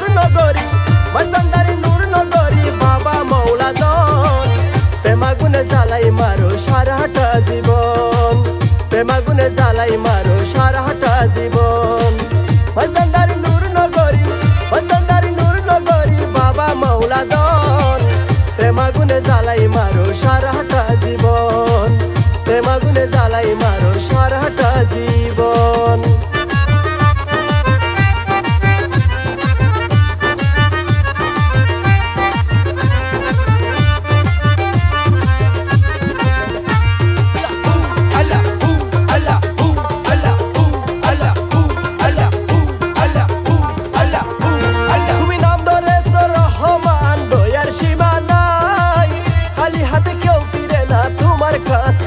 নূর নগরী মস্তন্দারি নূর নগরী, বাবা মৌলা দন প্রেমাগুনে জ্বালাই মারো সারাটা জীবন। প্রেমাগুনে জ্বালাই মারো সারাটা জীবন। মস্তন্দারি নূর নগরী মস্তন্দারি নূর নগরী, বাবা মৌলা দন প্রেমাগুনে জ্বালাই মারো সারাটা জীবন। প্রেমাগুনে জ্বালাই মারো সারাটা জীবন।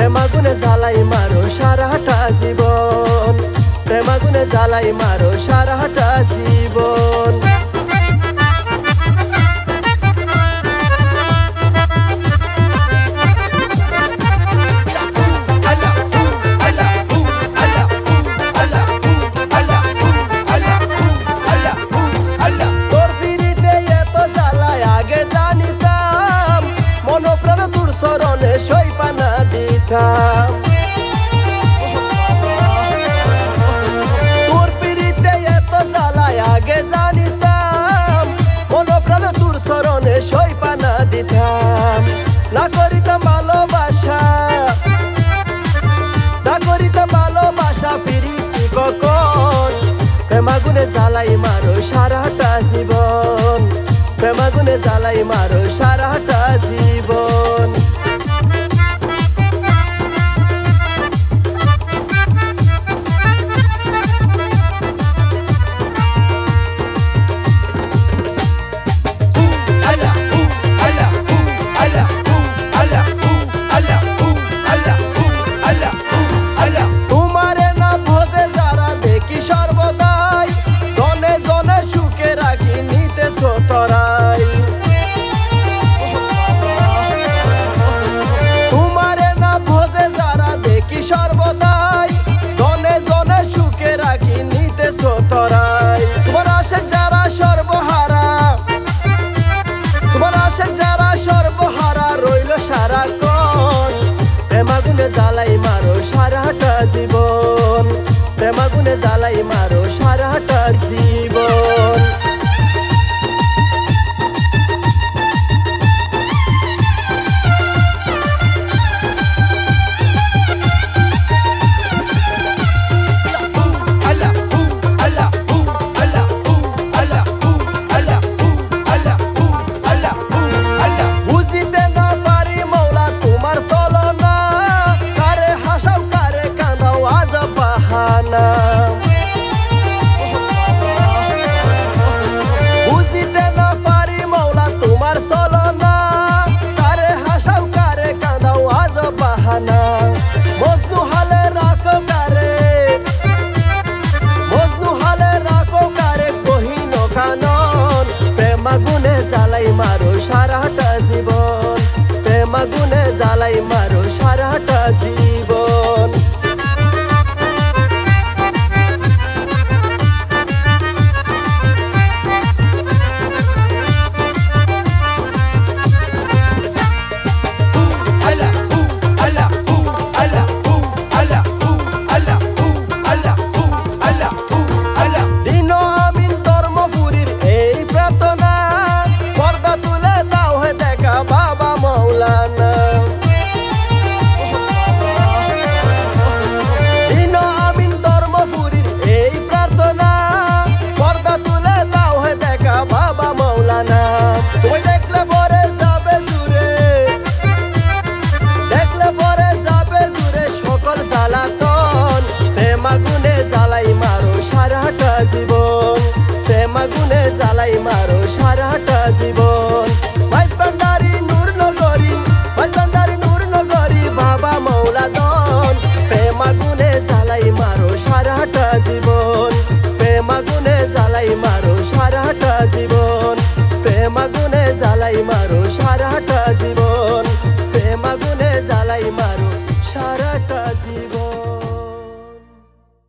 প্রেমাগুনে জ্বালাই মারো সারাটা জীবন। প্রেমাগুনে জ্বালাই মারো সারাটা জীবন। দিতাম তোর পিড়িতে এত জ্বালায়, আগে জানিতাম। মনপ্রাণ দূর স্মরণে সইপানা দিতাম। না করিতাম ভালোবাসা। না করিতাম ভালোবাসা পিড়িতি কখন? প্রেমাগুনে জ্বালাই মারো সারাটা জীবন। প্রেমাগুনে জ্বালাই মারো সারাটা জীবন। জীবন। প্রেমাগুনে জ্বালাই মারো সারাটা জীবন। তোমার চলনা কারে হাসাও, কারে কান্দাও আজ বাহানা। মজনু হালে রাখো, কারে। মজনু হালে রাখো, কারে কহিন কানন। প্রেমাগুনে জ্বালাই মারো সারাটা জীবন। প্রেমাগুনে জ্বালাই মারো সারাটা জীবন। জ্বালাই